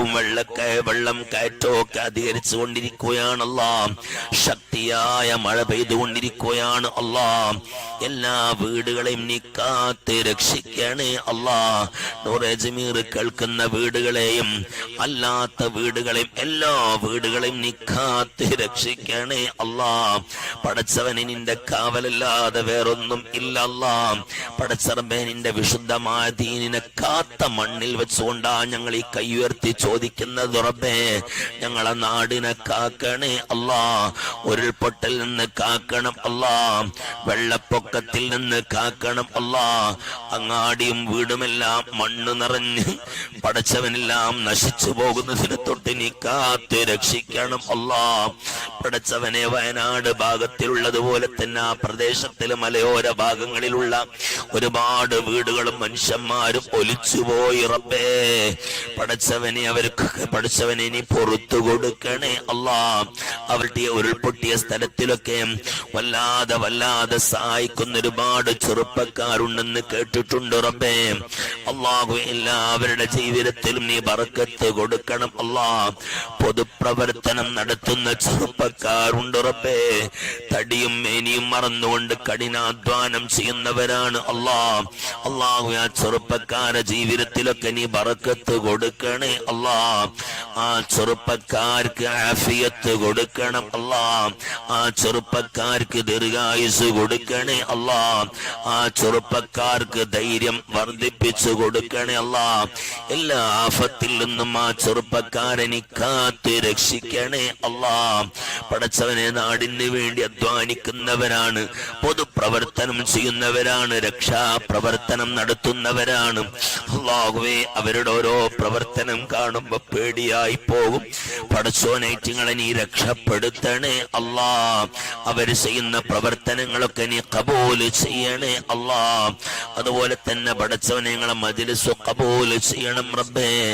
വെള്ളപ്പൊക്കവും വെള്ളക്കയ വെള്ളം കയറ്റമൊക്കെ അധികരിച്ചു അധികരിച്ചു അല്ലാം ശക്തിയായ മഴ പെയ്തുകൊണ്ടിരിക്കുകയാണ് അല്ലാ. എല്ലാ വീടുകളെയും നീ കാത്ത് രക്ഷിക്കണേ അല്ലാ. നൂറജമീർ കേൾക്കുന്ന വീടുകളെയും അല്ലാത്ത വീടുകളെയും എല്ലാ വീടുകളെയും നീ കാത്ത് രക്ഷിക്കണേ അല്ലാ. പടച്ചവന് നിന്റെ കാവലല്ലാതെ വേറൊന്നും ഇല്ല അല്ലാ പടച്ചറബേ നിന്റെ വിശുദ്ധമായ ദീനിനെ കാത്ത മണ്ണിൽ വെച്ചുകൊണ്ടാ ഞങ്ങൾ ഈ കൈ ഉയർത്തി ചോദിക്കുന്നത് റബ്ബേ ഞങ്ങളെ നാടിനെ കാക്കണേ അല്ലാ ഉരുൾപൊട്ടൽ നിന്ന് കാക്കണം അല്ലാ വെള്ളപ്പൊക്കത്തിൽ നിന്ന് കാക്കണം അല്ലാ അങ്ങാടിയും വീടുമെല്ലാം മണ്ണ് നിറഞ്ഞ് പടച്ചവനെല്ലാം നശിച്ചു പോകുന്നതിന് തൊട്ട് നീ കാത്ത് രക്ഷിക്കണം അല്ലാ. പടച്ചവനെ വയനാട് ഭാഗത്തിലുള്ളതുപോലെ തന്നെ ആ പ്രദേശത്തിലെ മലയോര ഭാഗങ്ങളിലുള്ള ഒരുപാട് വീടുകളും മനുഷ്യന്മാരും ഒലിച്ചുപോയി റബ്ബേ. പടച്ചവനെ അവർക്ക് പടച്ചവനെ ഇനി പുറത്തു കൊടുക്കണേ. അല്ലാ അവരുടെ ഉരുൾപൊട്ടിയ സ്ഥലത്തിലൊക്കെ വല്ലാതെ വല്ലാതെ സഹായിക്കുന്ന ഒരുപാട് ചെറുപ്പക്കാരുണ്ടെന്ന് കേട്ടിട്ടുണ്ട് റബ്ബേ അള്ളാഹു എല്ലാവരുടെ ജീവിതത്തിലും നീ ബർക്കത്ത് കൊടുക്കണം. അല്ലാ പൊതുപ്രവർത്തനം നടത്തുന്ന ചെറുപ്പക്കാരുണ്ട് റബ്ബേ തടിയും മേനിയും മറന്നുകൊണ്ട് കഠിനാധ്വാനം ചെയ്യുന്നവരാണ് അല്ലാ അള്ളാഹു ആ ചെറുപ്പക്കാരെ ജീവിതത്തിലൊക്കെ നീ ബറക്കത്ത് കൊടുക്കണേ. അല്ലാ ആ ചെറുപ്പക്കാർക്ക് ആഫിയത്ത് കൊടുക്കണം. അല്ലാ ആ ചെറുപ്പക്കാർക്ക് ദീർഘായുസ് കൊടുക്കണേ അല്ല. ആ ചെറുപ്പക്കാർക്ക് ധൈര്യം വർദ്ധിപ്പിച്ചു കൊടുക്കണേ അല്ല. എല്ലാ ആഫത്തിൽ നിന്നും ആ ചെറുപ്പക്കാരനെ കാത്ത് രക്ഷിക്കണേ അല്ലാ. പടച്ചവനെ നാടിന് വേണ്ടി അധ്വാനിക്കുന്നവരാണ് പൊതുപ്രവർത്തനം ചെയ്യുന്നവരാണ് രക്ഷാപ്രവർത്തനം നടത്തുന്നവരാണ്. അള്ളാഹുവേ അവരുടെ ഓരോ പ്രവർത്തനം കാണുമ്പോ പേടിയായി പോകും. പടച്ചോനേറ്റങ്ങളെ നീ രക്ഷപ്പെടുത്തണേ അല്ലാ അവർ ചെയ്യുന്ന പ്രവർത്തനങ്ങളൊക്കെ നീ കബൂൽ ചെയ്യണേ അല്ലാ അതുപോലെ തന്നെ പടച്ചവനെ നിങ്ങളെ മതിലിസ് കബൂൽ ചെയ്യണം റബ്ബേ.